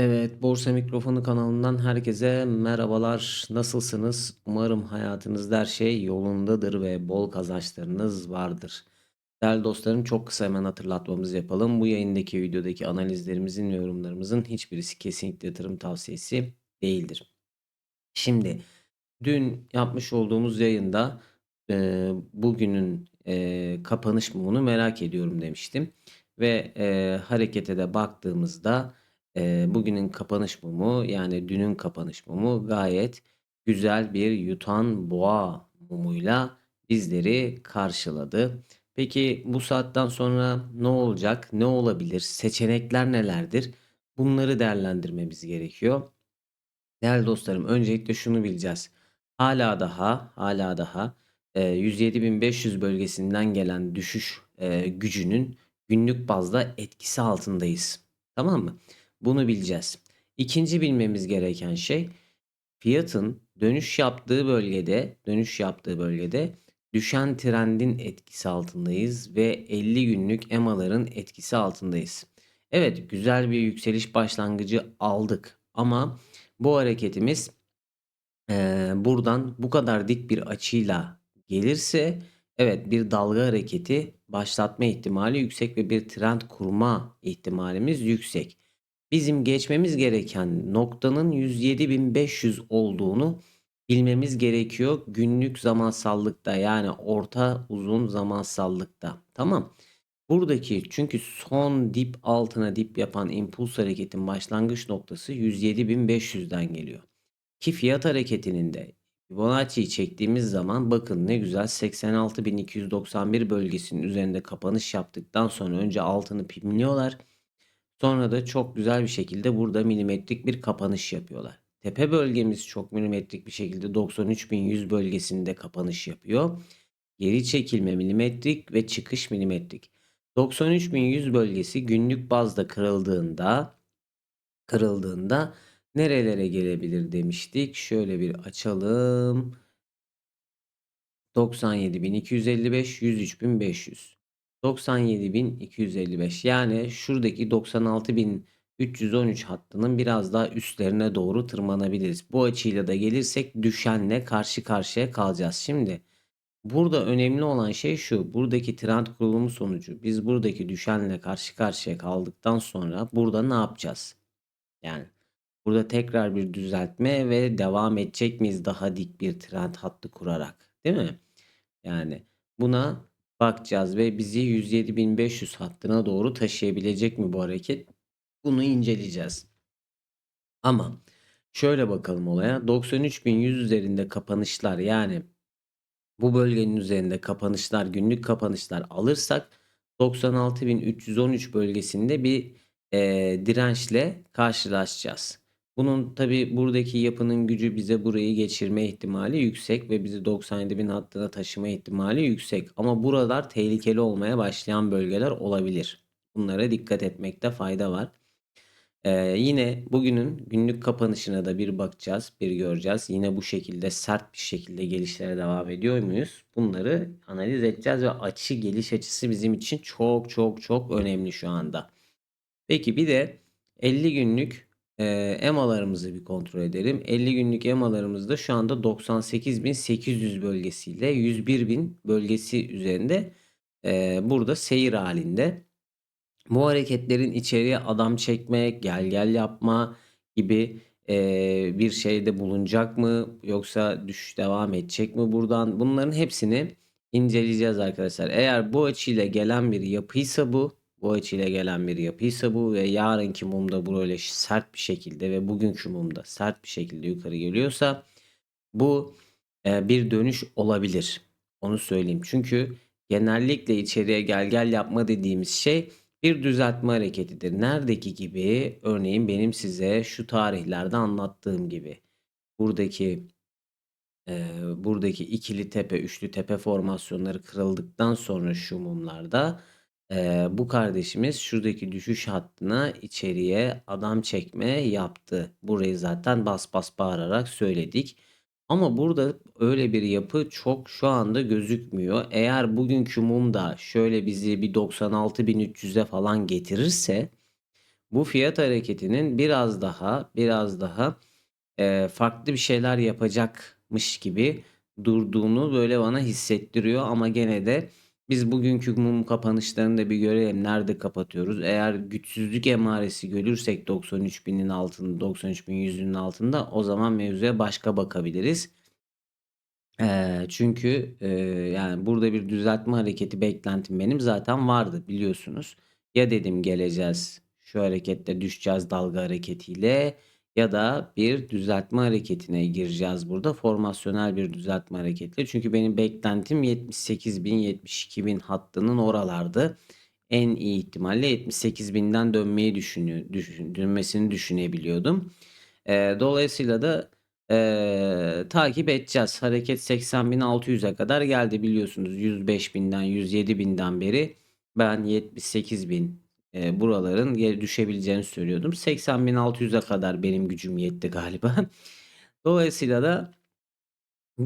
Evet, Borsa Mikrofonu kanalından herkese merhabalar. Nasılsınız? Umarım hayatınızda her şey yolundadır ve bol kazançlarınız vardır. Değerli dostlarım çok kısa hemen hatırlatmamızı yapalım. Bu yayındaki videodaki analizlerimizin ve yorumlarımızın hiçbirisi kesinlikle yatırım tavsiyesi değildir. Şimdi dün yapmış olduğumuz yayında e, bugünün e, kapanış mumunu merak ediyorum demiştim. Ve e, harekete de baktığımızda e, bugünün kapanış mumu yani dünün kapanış mumu gayet güzel bir yutan boğa mumuyla bizleri karşıladı. Peki bu saatten sonra ne olacak? Ne olabilir? Seçenekler nelerdir? Bunları değerlendirmemiz gerekiyor. Değerli dostlarım, öncelikle şunu bileceğiz. Hala daha, hala daha e, 107.500 bölgesinden gelen düşüş gücünün günlük bazda etkisi altındayız. Tamam mı? Bunu bileceğiz. İkinci bilmemiz gereken şey fiyatın dönüş yaptığı bölgede, dönüş yaptığı bölgede düşen trendin etkisi altındayız ve 50 günlük EMA'ların etkisi altındayız. Evet, güzel bir yükseliş başlangıcı aldık ama bu hareketimiz eee, buradan bu kadar dik bir açıyla gelirse evet bir dalga hareketi başlatma ihtimali yüksek ve bir trend kurma ihtimalimiz yüksek. Bizim geçmemiz gereken noktanın 107.500 olduğunu bilmemiz gerekiyor günlük zamansallıkta yani orta uzun zamansallıkta. Tamam. Buradaki çünkü son dip altına dip yapan impuls hareketin başlangıç noktası 107.500'den geliyor. Ki fiyat hareketinin de Fibonacci'yi çektiğimiz zaman bakın ne güzel 86.291 bölgesinin üzerinde kapanış yaptıktan sonra önce altını pimliyorlar. Sonra da çok güzel bir şekilde burada milimetrik bir kapanış yapıyorlar. Tepe bölgemiz çok milimetrik bir şekilde 93.100 bölgesinde kapanış yapıyor. Geri çekilme milimetrik ve çıkış milimetrik. 93.100 bölgesi günlük bazda kırıldığında kırıldığında nerelere gelebilir demiştik. Şöyle bir açalım. 97.255 103.500 97.255 yani şuradaki 96.313 hattının biraz daha üstlerine doğru tırmanabiliriz. Bu açıyla da gelirsek düşenle karşı karşıya kalacağız. Şimdi burada önemli olan şey şu. Buradaki trend kurulumu sonucu biz buradaki düşenle karşı karşıya kaldıktan sonra burada ne yapacağız? Yani burada tekrar bir düzeltme ve devam edecek miyiz daha dik bir trend hattı kurarak? Değil mi? Yani buna bakacağız ve bizi 107.500 hattına doğru taşıyabilecek mi bu hareket? Bunu inceleyeceğiz. Ama şöyle bakalım olaya. 93.100 üzerinde kapanışlar yani bu bölgenin üzerinde kapanışlar, günlük kapanışlar alırsak 96.313 bölgesinde bir e, dirençle karşılaşacağız. Bunun tabi buradaki yapının gücü bize burayı geçirme ihtimali yüksek ve bizi 97.000 hattına taşıma ihtimali yüksek. Ama buralar tehlikeli olmaya başlayan bölgeler olabilir. Bunlara dikkat etmekte fayda var. Ee, yine bugünün günlük kapanışına da bir bakacağız, bir göreceğiz. Yine bu şekilde sert bir şekilde gelişlere devam ediyor muyuz? Bunları analiz edeceğiz ve açı geliş açısı bizim için çok çok çok önemli şu anda. Peki bir de 50 günlük e, EMA'larımızı bir kontrol edelim. 50 günlük EMA'larımızda şu anda 98.800 bölgesiyle 101.000 bölgesi üzerinde e, burada seyir halinde. Bu hareketlerin içeriye adam çekme, gel gel yapma gibi, eee, bir şeyde bulunacak mı yoksa düşüş devam edecek mi buradan? Bunların hepsini inceleyeceğiz arkadaşlar. Eğer bu açıyla gelen bir yapıysa bu, bu açıyla gelen bir yapıysa bu ve yarınki mumda böyle sert bir şekilde ve bugünkü mumda sert bir şekilde yukarı geliyorsa bu, eee, bir dönüş olabilir. Onu söyleyeyim. Çünkü genellikle içeriye gel gel yapma dediğimiz şey bir düzeltme hareketidir. Neredeki gibi? Örneğin benim size şu tarihlerde anlattığım gibi. Buradaki Eee, buradaki ikili tepe, üçlü tepe formasyonları kırıldıktan sonra şu mumlarda, eee, bu kardeşimiz şuradaki düşüş hattına içeriye adam çekme yaptı. Burayı zaten bas bas bağırarak söyledik. Ama burada öyle bir yapı çok şu anda gözükmüyor. Eğer bugünkü mum da şöyle bizi bir 96.300'e falan getirirse bu fiyat hareketinin biraz daha, biraz daha Eee, farklı bir şeyler yapacakmış gibi durduğunu böyle bana hissettiriyor ama gene de biz bugünkü mum kapanışlarını da bir görelim. Nerede kapatıyoruz? Eğer güçsüzlük emaresi görürsek 93.000'in altında, 93.100'ün altında o zaman mevzuya başka bakabiliriz. Eee, çünkü, eee, yani, burada bir düzeltme hareketi beklentim benim zaten vardı biliyorsunuz. Ya dedim geleceğiz, şu harekette düşeceğiz dalga hareketiyle ya da bir düzeltme hareketine gireceğiz burada. Formasyonel bir düzeltme hareketiyle. Çünkü benim beklentim 78.000-72.000 hattının oralardı. En iyi ihtimalle 78.000'den dönmeyi düşünüyor düşün dönmesini düşünebiliyordum. Eee, dolayısıyla da Eee, takip edeceğiz. Hareket 80.600'e kadar geldi biliyorsunuz. 105.000'den 107.000'den beri ben 78.000 eee, buraların geri düşebileceğini söylüyordum. 80.600'e kadar benim gücüm yetti galiba. Dolayısıyla da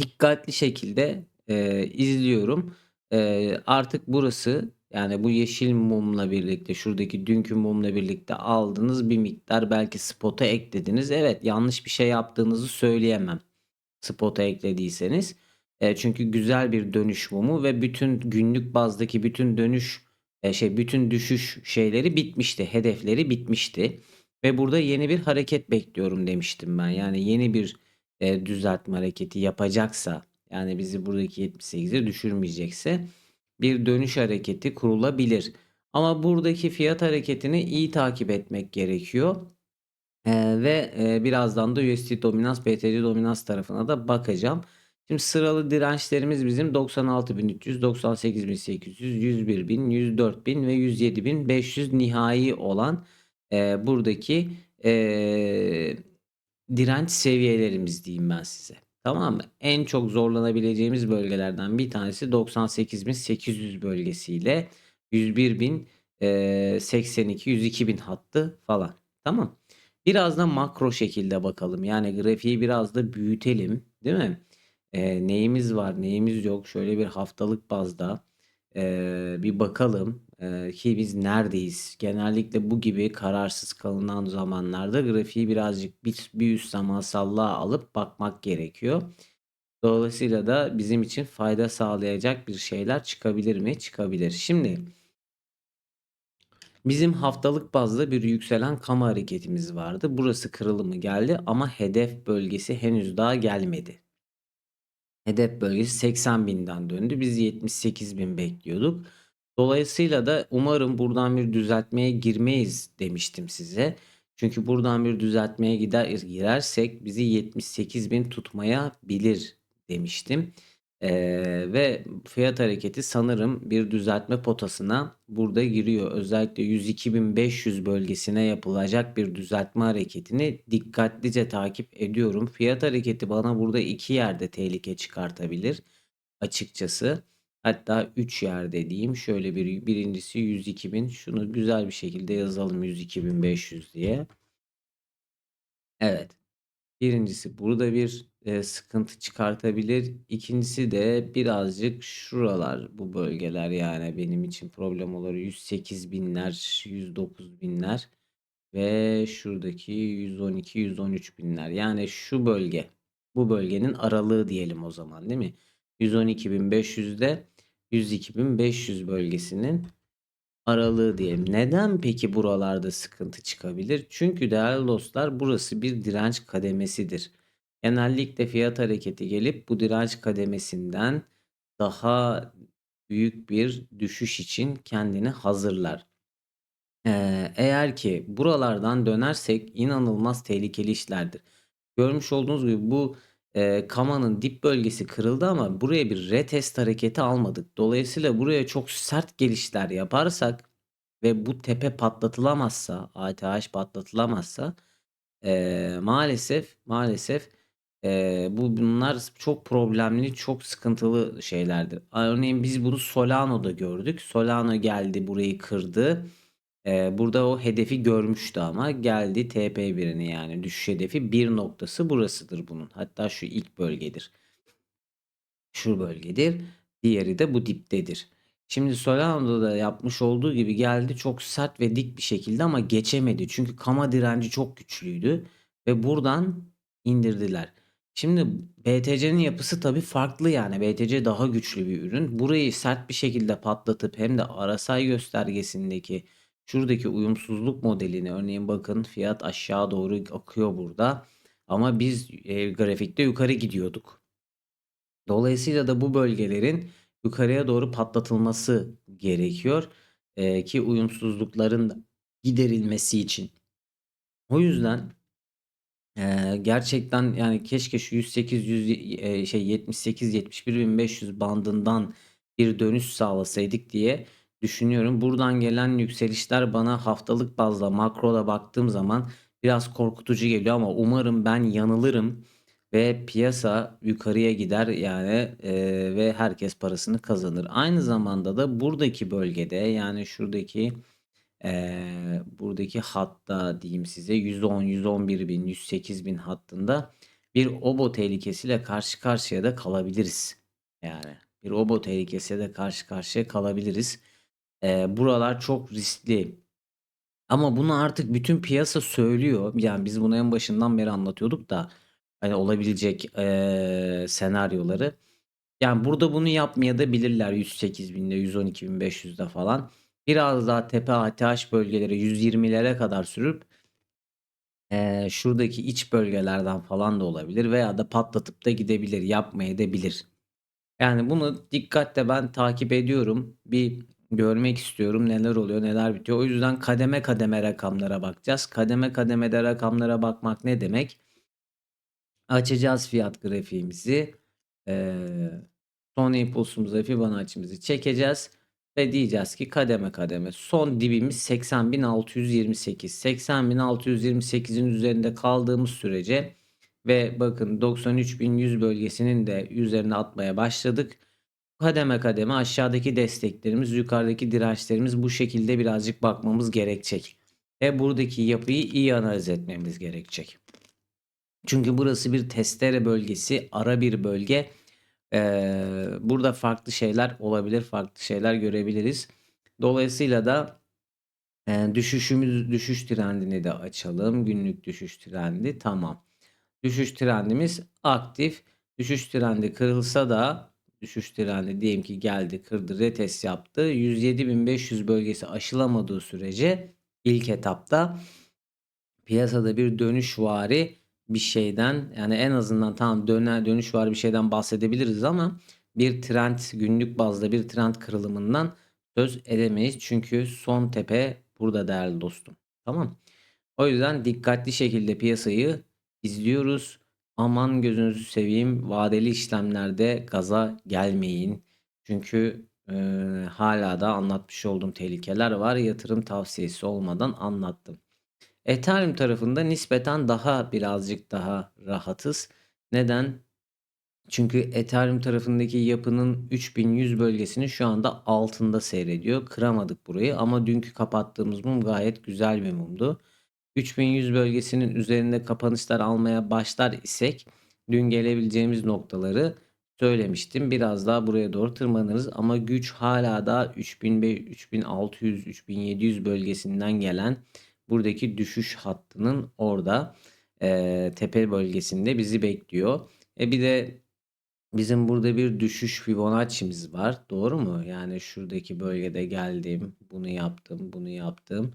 dikkatli şekilde eee, izliyorum. Eee, artık burası yani bu yeşil mumla birlikte şuradaki dünkü mumla birlikte aldığınız bir miktar belki spota eklediniz. Evet yanlış bir şey yaptığınızı söyleyemem spota eklediyseniz. E, çünkü güzel bir dönüş mumu ve bütün günlük bazdaki bütün dönüş e, şey bütün düşüş şeyleri bitmişti. Hedefleri bitmişti. Ve burada yeni bir hareket bekliyorum demiştim ben. Yani yeni bir e, düzeltme hareketi yapacaksa yani bizi buradaki 78'e düşürmeyecekse bir dönüş hareketi kurulabilir. Ama buradaki fiyat hareketini iyi takip etmek gerekiyor. Eee, ve, eee, birazdan da USD dominans, BTC dominans tarafına da bakacağım. Şimdi sıralı dirençlerimiz bizim 96.300, 98.800, 101.000, 104.000 ve 107.500 nihai olan, eee, buradaki, eee, direnç seviyelerimiz diyeyim ben size. Tamam mı? En çok zorlanabileceğimiz bölgelerden bir tanesi 98.800 bölgesiyle 101.000, eee, 82, 102.000 hattı falan. Tamam. Biraz da makro şekilde bakalım. Yani grafiği biraz da büyütelim, değil mi? Eee, neyimiz var, neyimiz yok? Şöyle bir haftalık bazda, eee, bir bakalım, eee, ki biz neredeyiz? Genellikle bu gibi kararsız kalınan zamanlarda grafiği birazcık bir bir üst zamansallığa alıp bakmak gerekiyor. Dolayısıyla da bizim için fayda sağlayacak bir şeyler çıkabilir mi? Çıkabilir. Şimdi bizim haftalık bazda bir yükselen kama hareketimiz vardı. Burası kırılımı geldi ama hedef bölgesi henüz daha gelmedi. Hedef bölgesi 80.000'den döndü. Biz 78.000 bekliyorduk. Dolayısıyla da umarım buradan bir düzeltmeye girmeyiz demiştim size. Çünkü buradan bir düzeltmeye gider girersek bizi 78.000 tutmayabilir demiştim. Eee, ve fiyat hareketi sanırım bir düzeltme potasına burada giriyor. Özellikle 102.500 bölgesine yapılacak bir düzeltme hareketini dikkatlice takip ediyorum. Fiyat hareketi bana burada iki yerde tehlike çıkartabilir açıkçası. Hatta 3 yerde diyeyim. Şöyle bir birincisi 102.000. Şunu güzel bir şekilde yazalım 102.500 diye. Evet. Birincisi burada bir, eee, sıkıntı çıkartabilir. İkincisi de birazcık şuralar, bu bölgeler yani benim için problem olur. 108.000'ler, 109.000'ler ve şuradaki 112-113.000'ler. Yani şu bölge, bu bölgenin aralığı diyelim o zaman değil mi? 112.500'de 102.500 bölgesinin aralığı diyelim. Neden peki buralarda sıkıntı çıkabilir? Çünkü değerli dostlar burası bir direnç kademesidir. Genellikle fiyat hareketi gelip bu direnç kademesinden daha büyük bir düşüş için kendini hazırlar. Eee, eğer ki buralardan dönersek inanılmaz tehlikeli işlerdir. Görmüş olduğunuz gibi bu, eee, kamanın dip bölgesi kırıldı ama buraya bir retest hareketi almadık. Dolayısıyla buraya çok sert gelişler yaparsak ve bu tepe patlatılamazsa, ATH patlatılamazsa, eee, maalesef, maalesef, eee, bu bunlar çok problemli, çok sıkıntılı şeylerdir. Örneğin biz bunu Solano'da gördük. Solano geldi, burayı kırdı. Eee, burada o hedefi görmüştü ama geldi TP1'ini yani düşüş hedefi 1 noktası burasıdır bunun. Hatta şu ilk bölgedir. Şu bölgedir. Diğeri de bu diptedir. Şimdi Solano'da da yapmış olduğu gibi geldi çok sert ve dik bir şekilde ama geçemedi. Çünkü kama direnci çok güçlüydü ve buradan indirdiler. Şimdi BTC'nin yapısı tabii farklı yani. BTC daha güçlü bir ürün. Burayı sert bir şekilde patlatıp hem de RSI göstergesindeki şuradaki uyumsuzluk modelini örneğin bakın fiyat aşağı doğru akıyor burada. Ama biz e, grafikte yukarı gidiyorduk. Dolayısıyla da bu bölgelerin yukarıya doğru patlatılması gerekiyor e, ki uyumsuzlukların giderilmesi için. O yüzden Eee, gerçekten, yani, keşke şu 108 yüz eee, şey 78-71.500 bandından bir dönüş sağlasaydık diye düşünüyorum. Buradan gelen yükselişler bana haftalık bazda makroda baktığım zaman biraz korkutucu geliyor ama umarım ben yanılırım ve piyasa yukarıya gider, yani, eee, ve herkes parasını kazanır. Aynı zamanda da buradaki bölgede, yani, şuradaki Eee, buradaki hatta diyeyim size 110, 111.000, 108.000 hattında bir obo tehlikesiyle karşı karşıya da kalabiliriz. Yani bir obo tehlikesiyle de karşı karşıya kalabiliriz. Eee, buralar çok riskli. Ama bunu artık bütün piyasa söylüyor. Yani biz bunu en başından beri anlatıyorduk da hani olabilecek eee, senaryoları. Yani burada bunu yapmaya da bilirler 108.000'de, 112.500'de falan. Biraz daha tepe ATH bölgeleri 120'lere kadar sürüp eee, şuradaki iç bölgelerden falan da olabilir veya da patlatıp da gidebilir, yapmaya da bilir. Yani bunu dikkatle ben takip ediyorum. Bir görmek istiyorum neler oluyor, neler bitiyor. O yüzden kademe kademe rakamlara bakacağız. Kademe kademede rakamlara bakmak ne demek? Açacağız fiyat grafiğimizi. Eee, son impulsumuza Fibonacci'mizi çekeceğiz. Ve diyeceğiz ki kademe kademe son dibimiz 80.628. 80.628'in üzerinde kaldığımız sürece ve bakın 93.100 bölgesinin de üzerine atmaya başladık. Kademe kademe aşağıdaki desteklerimiz, yukarıdaki dirençlerimiz bu şekilde birazcık bakmamız gerekecek. Ve buradaki yapıyı iyi analiz etmemiz gerekecek. Çünkü burası bir testere bölgesi, ara bir bölge Eee, burada farklı şeyler olabilir, farklı şeyler görebiliriz. Dolayısıyla da eee, düşüşümüz düşüş trendini de açalım. Günlük düşüş trendi tamam. Düşüş trendimiz aktif. Düşüş trendi kırılsa da düşüş trendi diyelim ki geldi, kırdı, retest yaptı. 107.500 bölgesi aşılamadığı sürece ilk etapta piyasada bir dönüş vari bir şeyden yani en azından tamam döner dönüş var bir şeyden bahsedebiliriz ama bir trend günlük bazda bir trend kırılımından söz edemeyiz. Çünkü son tepe burada değerli dostum. Tamam. O yüzden dikkatli şekilde piyasayı izliyoruz. Aman gözünüzü seveyim vadeli işlemlerde gaza gelmeyin. Çünkü e, hala da anlatmış olduğum tehlikeler var. Yatırım tavsiyesi olmadan anlattım. Ethereum tarafında nispeten daha birazcık daha rahatız. Neden? Çünkü Ethereum tarafındaki yapının 3100 bölgesini şu anda altında seyrediyor. Kıramadık burayı ama dünkü kapattığımız mum gayet güzel bir mumdu. 3100 bölgesinin üzerinde kapanışlar almaya başlar isek dün gelebileceğimiz noktaları söylemiştim. Biraz daha buraya doğru tırmanırız ama güç hala da 3500, 3600, 3700 bölgesinden gelen buradaki düşüş hattının orada e, tepe bölgesinde bizi bekliyor. E bir de Bizim burada bir düşüş Fibonacci'miz var. Doğru mu? Yani şuradaki bölgede geldim, bunu yaptım, bunu yaptım.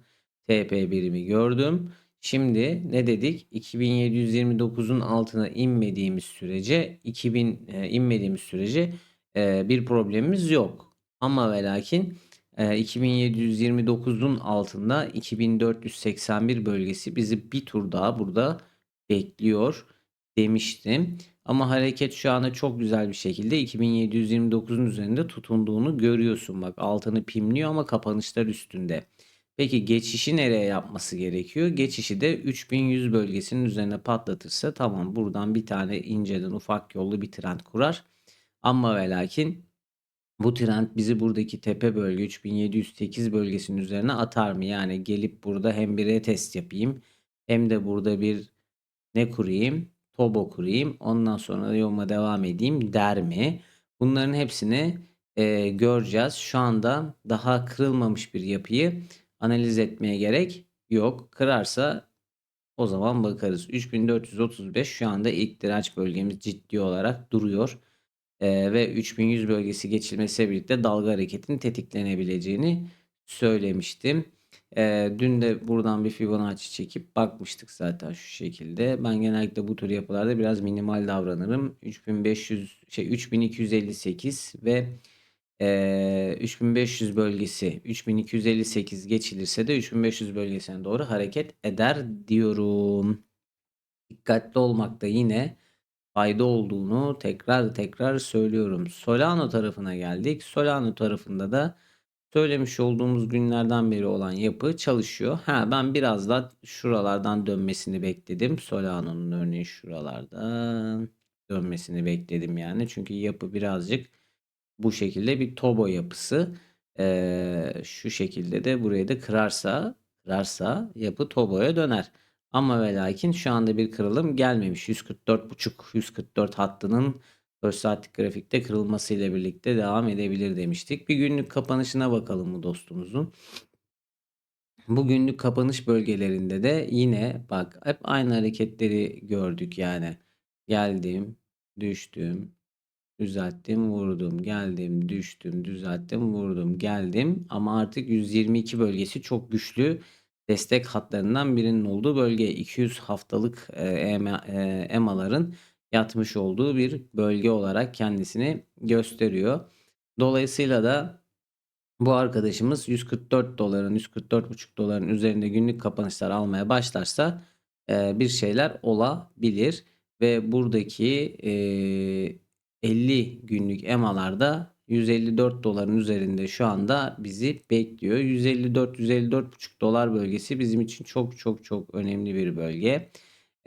TP birimi gördüm. Şimdi ne dedik? 2729'un altına inmediğimiz sürece 2000 e, inmediğimiz sürece e, bir problemimiz yok. Ama ve lakin e, 2729'un altında 2481 bölgesi bizi bir tur daha burada bekliyor demiştim. Ama hareket şu anda çok güzel bir şekilde 2729'un üzerinde tutunduğunu görüyorsun. Bak altını pimliyor ama kapanışlar üstünde. Peki geçişi nereye yapması gerekiyor? Geçişi de 3100 bölgesinin üzerine patlatırsa tamam buradan bir tane inceden ufak yollu bir trend kurar. Ama ve lakin bu trend bizi buradaki tepe bölge 3708 bölgesinin üzerine atar mı? Yani gelip burada hem bir retest yapayım hem de burada bir ne kurayım? Tobo kurayım. Ondan sonra yoluma devam edeyim der mi? Bunların hepsini e, göreceğiz. Şu anda daha kırılmamış bir yapıyı analiz etmeye gerek yok. Kırarsa o zaman bakarız. 3435 şu anda ilk direnç bölgemiz ciddi olarak duruyor. Ee, ve 3100 bölgesi geçilmesiyle birlikte dalga hareketinin tetiklenebileceğini söylemiştim. Ee, dün de buradan bir Fibonacci çekip bakmıştık zaten şu şekilde. Ben genellikle bu tür yapılarda biraz minimal davranırım. 3500 şey 3258 ve e, 3500 bölgesi 3258 geçilirse de 3500 bölgesine doğru hareket eder diyorum. Dikkatli olmakta yine fayda olduğunu tekrar tekrar söylüyorum. Solano tarafına geldik. Solano tarafında da söylemiş olduğumuz günlerden beri olan yapı çalışıyor. Ha ben biraz da şuralardan dönmesini bekledim. Solano'nun örneğin şuralardan dönmesini bekledim yani. Çünkü yapı birazcık bu şekilde bir tobo yapısı. Ee, şu şekilde de burayı da kırarsa kırarsa yapı toboya döner. Ama ve lakin şu anda bir kırılım gelmemiş. 144.5 144 hattının 4 saatlik grafikte kırılmasıyla birlikte devam edebilir demiştik. Bir günlük kapanışına bakalım bu dostumuzun. Bu günlük kapanış bölgelerinde de yine bak hep aynı hareketleri gördük yani. Geldim, düştüm, düzelttim, vurdum, geldim, düştüm, düzelttim, vurdum, geldim. Ama artık 122 bölgesi çok güçlü destek hatlarından birinin olduğu bölge 200 haftalık e, EMA, e, EMA'ların yatmış olduğu bir bölge olarak kendisini gösteriyor. Dolayısıyla da bu arkadaşımız 144 doların 144,5 doların üzerinde günlük kapanışlar almaya başlarsa e, bir şeyler olabilir ve buradaki e, 50 günlük EMA'larda 154 doların üzerinde şu anda bizi bekliyor. 154 154,5 dolar bölgesi bizim için çok çok çok önemli bir bölge.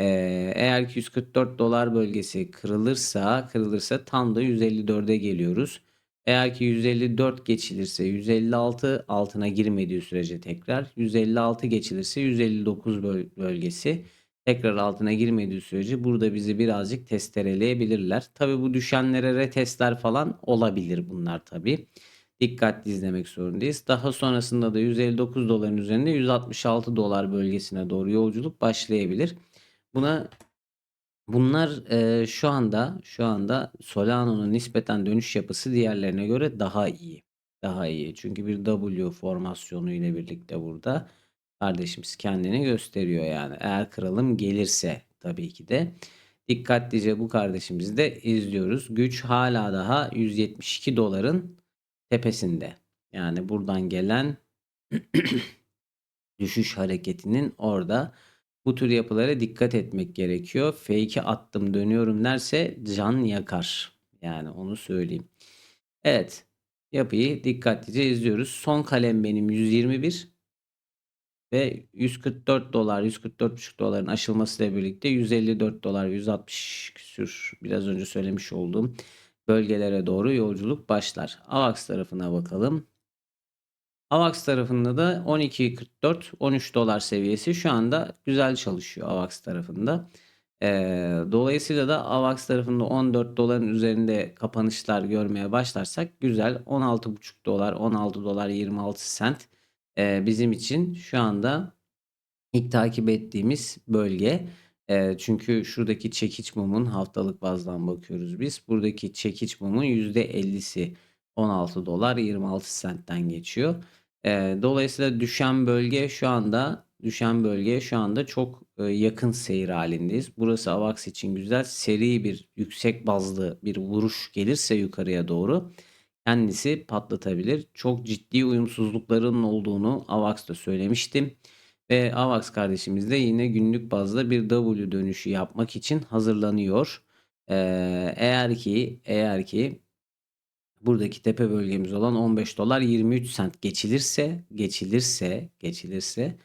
Ee, eğer ki 144 dolar bölgesi kırılırsa kırılırsa tam da 154'e geliyoruz. Eğer ki 154 geçilirse 156 altına girmediği sürece tekrar 156 geçilirse 159 bölgesi tekrar altına girmediği sürece burada bizi birazcık testereleyebilirler. Tabi bu düşenlere retestler falan olabilir bunlar tabi. Dikkatli izlemek zorundayız. Daha sonrasında da 159 doların üzerinde 166 dolar bölgesine doğru yolculuk başlayabilir. Buna bunlar e, şu anda şu anda Solano'nun nispeten dönüş yapısı diğerlerine göre daha iyi. Daha iyi. Çünkü bir W formasyonu ile birlikte burada kardeşimiz kendini gösteriyor yani. Eğer kralım gelirse tabii ki de dikkatlice bu kardeşimizi de izliyoruz. Güç hala daha 172 doların tepesinde. Yani buradan gelen düşüş hareketinin orada bu tür yapılara dikkat etmek gerekiyor. Fake'i attım dönüyorum derse can yakar. Yani onu söyleyeyim. Evet. Yapıyı dikkatlice izliyoruz. Son kalem benim 121 ve 144 dolar 144,5 doların aşılmasıyla birlikte 154 dolar 160 küsür biraz önce söylemiş olduğum bölgelere doğru yolculuk başlar. AVAX tarafına bakalım. AVAX tarafında da 12.44 13 dolar seviyesi şu anda güzel çalışıyor AVAX tarafında. Ee, dolayısıyla da AVAX tarafında 14 doların üzerinde kapanışlar görmeye başlarsak güzel 16.5 dolar 16 dolar 26 sent e, bizim için şu anda ilk takip ettiğimiz bölge. Eee, çünkü şuradaki çekiç mumun haftalık bazdan bakıyoruz biz. Buradaki çekiç mumun %50'si $16.26'dan geçiyor. Eee, dolayısıyla düşen bölge şu anda düşen bölgeye şu anda çok, eee, yakın seyir halindeyiz. Burası AVAX için güzel. Seri bir yüksek bazlı bir vuruş gelirse yukarıya doğru kendisi patlatabilir. Çok ciddi uyumsuzlukların olduğunu AVAX'ta söylemiştim. Ve AVAX kardeşimiz de yine günlük bazda bir W dönüşü yapmak için hazırlanıyor. Eee, eğer ki eğer ki buradaki tepe bölgemiz olan $15.23 geçilirse geçilirse geçilirse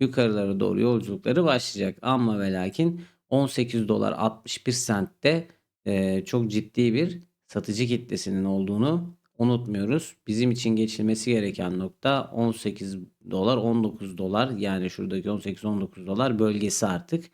yukarılara doğru yolculukları başlayacak. Amma ve lakin $18.61'de eee, çok ciddi bir satıcı kitlesinin olduğunu unutmuyoruz. Bizim için geçilmesi gereken nokta $18, $19 yani şuradaki $18-$19 bölgesi artık.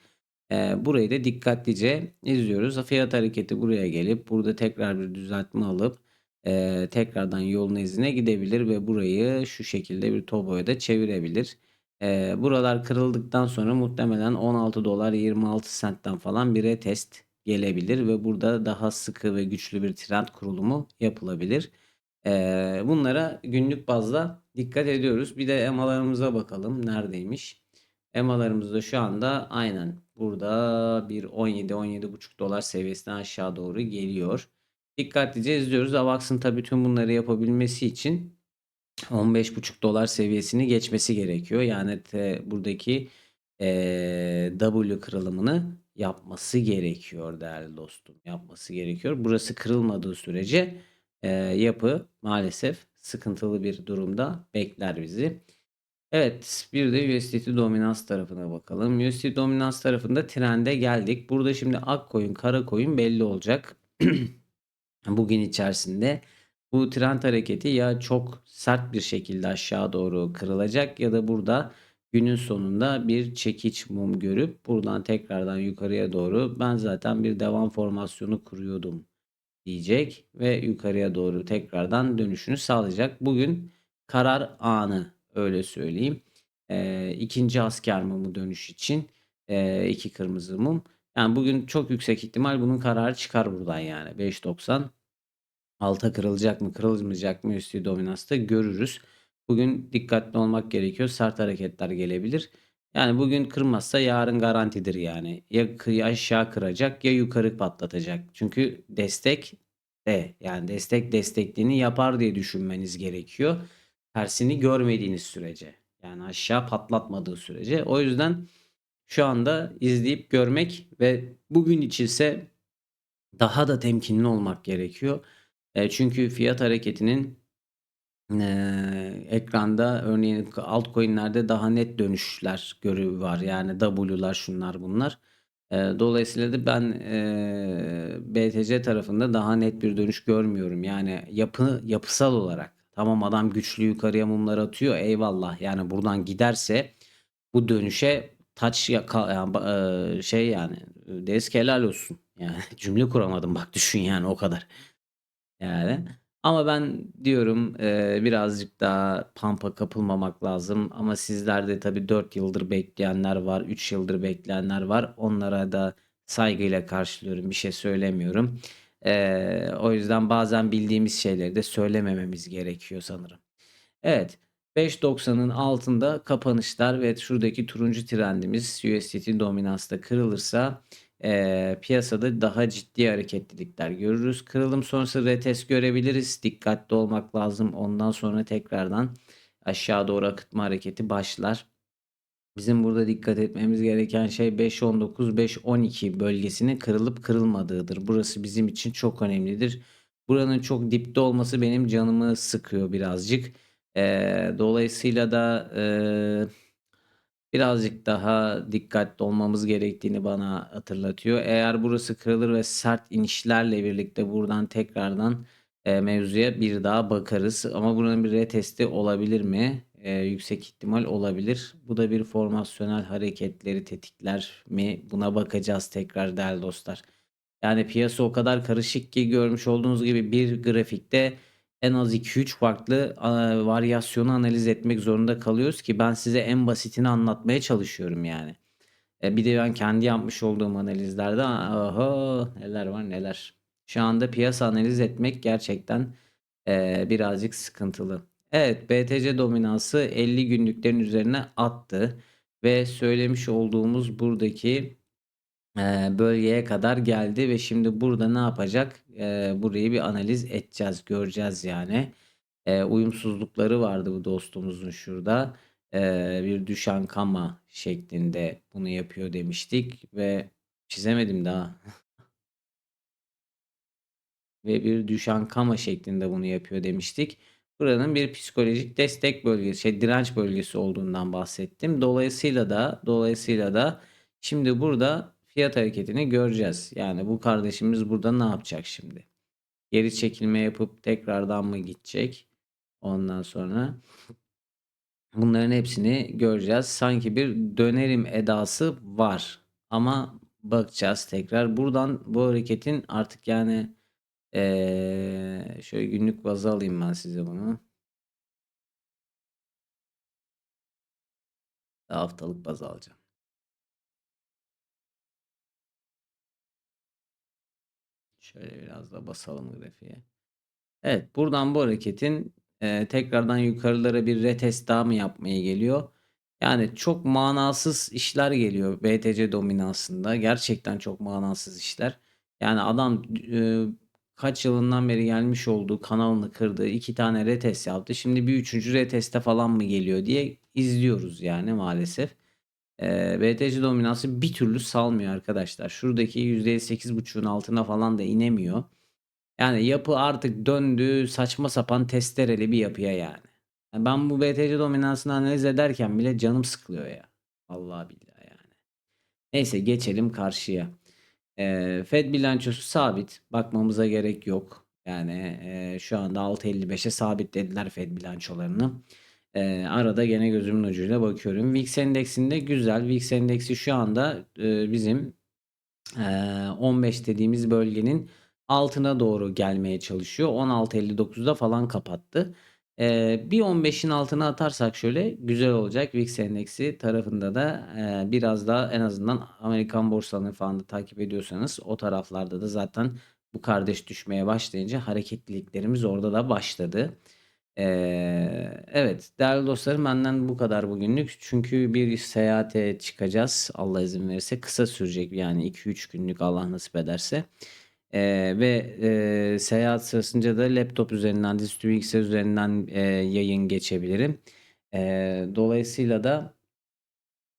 Eee, burayı da dikkatlice izliyoruz. Fiyat hareketi buraya gelip burada tekrar bir düzeltme alıp eee, tekrardan yolun izine gidebilir ve burayı şu şekilde bir toboya da çevirebilir. Eee, buralar kırıldıktan sonra muhtemelen $16.26'dan falan bir retest gelebilir ve burada daha sıkı ve güçlü bir trend kurulumu yapılabilir. Eee, bunlara günlük bazda dikkat ediyoruz. Bir de EMA'larımıza bakalım neredeymiş? EMA'larımız da şu anda aynen burada bir $17-$17,5 seviyesinden aşağı doğru geliyor. Dikkatlice izliyoruz. AVAX'ın tabii tüm bunları yapabilmesi için $15,5 seviyesini geçmesi gerekiyor. Yani te, buradaki eee, W kırılımını yapması gerekiyor değerli dostum. Yapması gerekiyor. Burası kırılmadığı sürece eee, yapı maalesef sıkıntılı bir durumda bekler bizi. Evet, bir de USDT dominans tarafına bakalım. USDT dominans tarafında trende geldik. Burada şimdi ak koyun, kara koyun belli olacak. Bugün içerisinde bu trend hareketi ya çok sert bir şekilde aşağı doğru kırılacak ya da burada günün sonunda bir çekiç mum görüp buradan tekrardan yukarıya doğru ben zaten bir devam formasyonu kuruyordum diyecek ve yukarıya doğru tekrardan dönüşünü sağlayacak. Bugün karar anı öyle söyleyeyim. Eee, ikinci asker mumu dönüş için eee, iki kırmızı mum. Yani bugün çok yüksek ihtimal bunun kararı çıkar buradan yani. 5.90 alta kırılacak mı kırılmayacak mı üstü dominansta görürüz. Bugün dikkatli olmak gerekiyor. Sert hareketler gelebilir. Yani bugün kırmazsa yarın garantidir yani. Ya, aşağı kıracak ya yukarı patlatacak. Çünkü destek de yani destek destekliğini yapar diye düşünmeniz gerekiyor. Tersini görmediğiniz sürece. Yani aşağı patlatmadığı sürece. O yüzden şu anda izleyip görmek ve bugün içinse daha da temkinli olmak gerekiyor. E, çünkü fiyat hareketinin Eee, ekranda örneğin altcoin'lerde daha net dönüşler görevi var. Yani W'lar şunlar bunlar. Eee, dolayısıyla da ben eee, BTC tarafında daha net bir dönüş görmüyorum. Yani yapı yapısal olarak tamam adam güçlü yukarıya mumlar atıyor eyvallah. Yani buradan giderse bu dönüşe taç ya, ka- ba- eee, şey yani desk helal olsun. Yani cümle kuramadım bak düşün yani o kadar. Yani. Ama ben diyorum eee, birazcık daha pampa kapılmamak lazım. Ama sizlerde tabii 4 yıldır bekleyenler var, 3 yıldır bekleyenler var. Onlara da saygıyla karşılıyorum, bir şey söylemiyorum. Eee, o yüzden bazen bildiğimiz şeyleri de söylemememiz gerekiyor sanırım. Evet, 5.90'ın altında kapanışlar ve şuradaki turuncu trendimiz USDT dominansta kırılırsa Eee, piyasada daha ciddi hareketlilikler görürüz. Kırılım sonrası retest görebiliriz. Dikkatli olmak lazım. Ondan sonra tekrardan aşağı doğru akıtma hareketi başlar. Bizim burada dikkat etmemiz gereken şey 5.19-5.12 bölgesinin kırılıp kırılmadığıdır. Burası bizim için çok önemlidir. Buranın çok dipte olması benim canımı sıkıyor birazcık. Eee, dolayısıyla da eee Birazcık daha dikkatli olmamız gerektiğini bana hatırlatıyor. Eğer burası kırılır ve sert inişlerle birlikte buradan tekrardan, eee, mevzuya bir daha bakarız. Ama buranın bir retesti olabilir mi? Eee, yüksek ihtimal olabilir. Bu da bir formasyonel hareketleri tetikler mi? Buna bakacağız tekrar değerli dostlar. Yani piyasa o kadar karışık ki görmüş olduğunuz gibi bir grafikte en az 2-3 farklı, varyasyonu analiz etmek zorunda kalıyoruz ki ben size en basitini anlatmaya çalışıyorum yani. Eee, bir de ben kendi yapmış olduğum analizlerde oho neler var neler. Şu anda piyasa analiz etmek gerçekten, eee, birazcık sıkıntılı. Evet, BTC dominansı 50 günlüklerin üzerine attı ve söylemiş olduğumuz buradaki, bölgeye kadar geldi ve şimdi burada ne yapacak? Eee, burayı bir analiz edeceğiz, göreceğiz yani. Eee, uyumsuzlukları vardı bu dostumuzun şurada. Bir düşen kama şeklinde bunu yapıyor demiştik ve çizemedim daha. Ve bir düşen kama şeklinde bunu yapıyor demiştik. Buranın bir psikolojik destek bölgesi, şey direnç bölgesi olduğundan bahsettim. Dolayısıyla da dolayısıyla da şimdi burada fiyat hareketini göreceğiz. Yani bu kardeşimiz burada ne yapacak şimdi? Geri çekilme yapıp tekrardan mı gidecek? Ondan sonra bunların hepsini göreceğiz. Sanki bir dönerim edası var. Ama bakacağız tekrar. Buradan bu hareketin artık yani eee, şöyle günlük bazı alayım ben size bunu. Haftalık baz alacağım. Şöyle biraz da basalım grafiğe. Evet, buradan bu hareketin eee, tekrardan yukarılara bir retest daha mı yapmaya geliyor? Yani çok manasız işler geliyor BTC dominansında. Gerçekten çok manasız işler. Yani adam eee, kaç yılından beri gelmiş olduğu kanalını kırdı. iki tane retest yaptı. Şimdi bir üçüncü reteste falan mı geliyor diye izliyoruz yani maalesef. Eee, BTC dominansı bir türlü salmıyor arkadaşlar. Şuradaki %8.5'un altına falan da inemiyor. Yani yapı artık döndü saçma sapan testereli bir yapıya yani. Ya Ben bu BTC dominansını analiz ederken bile canım sıkılıyor ya. Vallahi billahi yani. Neyse geçelim karşıya. Eee, Fed bilançosu sabit. Bakmamıza gerek yok. Yani eee, şu anda 6.55'e sabitlediler Fed bilançolarını. Eee, arada gene gözümün ucuyla bakıyorum. VIX endeksinde güzel. VIX endeksi şu anda eee, bizim eee, 15 dediğimiz bölgenin altına doğru gelmeye çalışıyor. 16.59'da falan kapattı. Eee, bir 15'in altına atarsak şöyle güzel olacak. VIX endeksi tarafında da eee, biraz daha en azından Amerikan borsalarını falan da takip ediyorsanız o taraflarda da zaten bu kardeş düşmeye başlayınca hareketliliklerimiz orada da başladı. Eee, evet değerli dostlarım benden bu kadar bugünlük. Çünkü bir seyahate çıkacağız Allah izin verirse. Kısa sürecek yani 2-3 günlük Allah nasip ederse. Eee, ve eee, seyahat sırasında da laptop üzerinden, dizüstü bilgisayar üzerinden eee, yayın geçebilirim. Eee, dolayısıyla da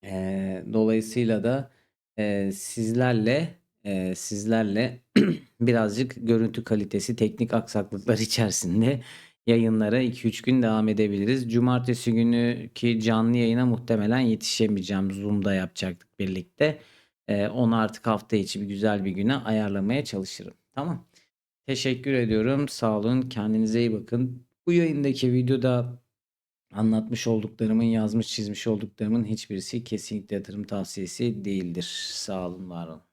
eee, dolayısıyla da eee, sizlerle eee, sizlerle birazcık görüntü kalitesi, teknik aksaklıklar içerisinde yayınlara 2-3 gün devam edebiliriz. Cumartesi günüki canlı yayına muhtemelen yetişemeyeceğim. Zoom'da yapacaktık birlikte. Eee, onu artık hafta içi bir güzel bir güne ayarlamaya çalışırım. Tamam. Teşekkür ediyorum. Sağ olun. Kendinize iyi bakın. Bu yayındaki videoda anlatmış olduklarımın, yazmış çizmiş olduklarımın hiçbirisi kesinlikle yatırım tavsiyesi değildir. Sağ olun, var olun.